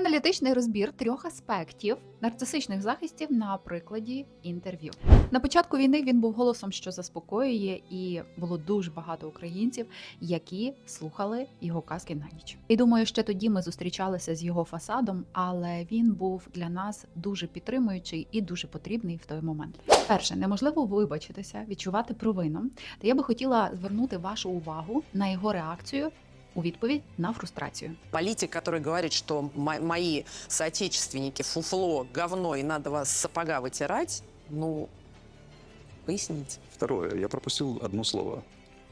Аналітичний розбір трьох аспектів нарцисичних захистів на прикладі інтерв'ю. На початку війни він був голосом, що заспокоює, і було дуже багато українців, які слухали його казки на ніч. І думаю, ще тоді ми зустрічалися з його фасадом, але він був для нас дуже підтримуючий і дуже потрібний в той момент. Перше, неможливо вибачитися, відчувати провину. Та я би хотіла звернути вашу увагу на його реакцію у відповідь на фрустрацію. Политик, который говорит, что мо- мои соотечественники фуфло, говно, и надо вас с сапога вытирать, ну, поясните. Второе, я пропустил одно слово.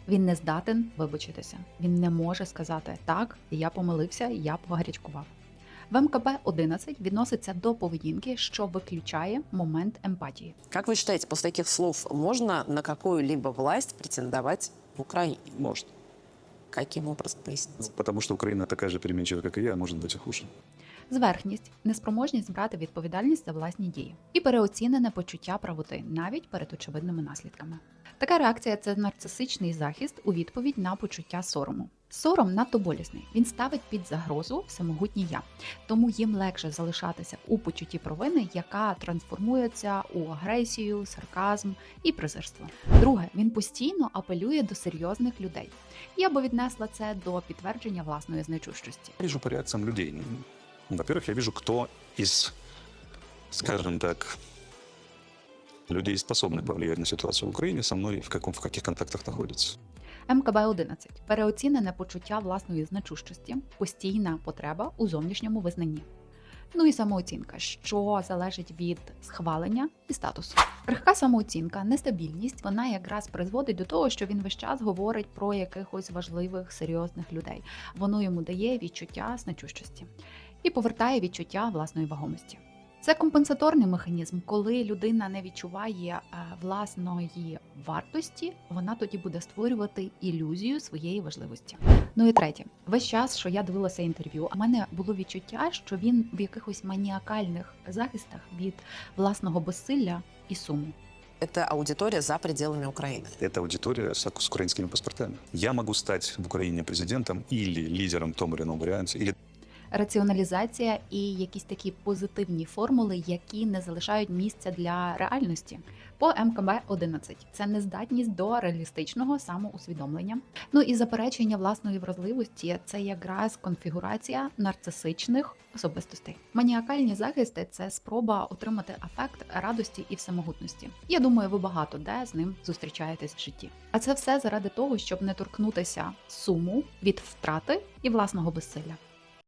Він не здатен вибачитися. Він не може сказати так, я помилився, я погарячкував. В МКБ 11 відноситься до поведінки, що виключає момент емпатії. Как вы считаете, после таких слов можно на какую-либо власть претендовать в Украине? Может. Каким образом пояснить. Ну, Потому что Украина такая же переменчивая, как и я, а может быть и хуже. Зверхність, неспроможність брати відповідальність за власні дії і переоцінене почуття правоти навіть перед очевидними наслідками. Така реакція це нарцисичний захист у відповідь на почуття сорому. Сором надто болісний. Він ставить під загрозу всемогутнє я, тому їм легше залишатися у почутті провини, яка трансформується у агресію, сарказм і презирство. Друге, він постійно апелює до серйозних людей. Я би віднесла це до підтвердження власної значущості. Я вижу по людей. Во-первых, я вижу, кто из, скажем так, людей способны повлиять на ситуацию в Украине, со мной в, каком, в каких контактах находится. МКБ 11 переоцінене почуття власної значущості, постійна потреба у зовнішньому визнанні. Ну і самооцінка, що залежить від схвалення і статусу. Крихка самооцінка, нестабільність, вона якраз призводить до того, що він весь час говорить про якихось важливих серйозних людей. Воно йому дає відчуття значущості і повертає відчуття власної вагомості. Це компенсаторний механізм, коли людина не відчуває е, власної вартості, вона тоді буде створювати ілюзію своєї важливості. Ну і третє, весь час, що я дивилася інтерв'ю, у мене було відчуття, що він в якихось маніакальних захистах від власного безсилля і суму. Это аудитория за пределами Украины. Это аудитория с, с украинскими паспортами. Я могу стать в Украине президентом или лидером в том или ином варианте, или Раціоналізація і якісь такі позитивні формули, які не залишають місця для реальності. По МКБ 11 це нездатність до реалістичного самоусвідомлення. Ну і заперечення власної вразливості це якраз конфігурація нарцисичних особистостей. Маніакальні захисти це спроба отримати афект радості і всемогутності. Я думаю, ви багато де з ним зустрічаєтесь в житті. А це все заради того, щоб не торкнутися суму від втрати і власного безсилля.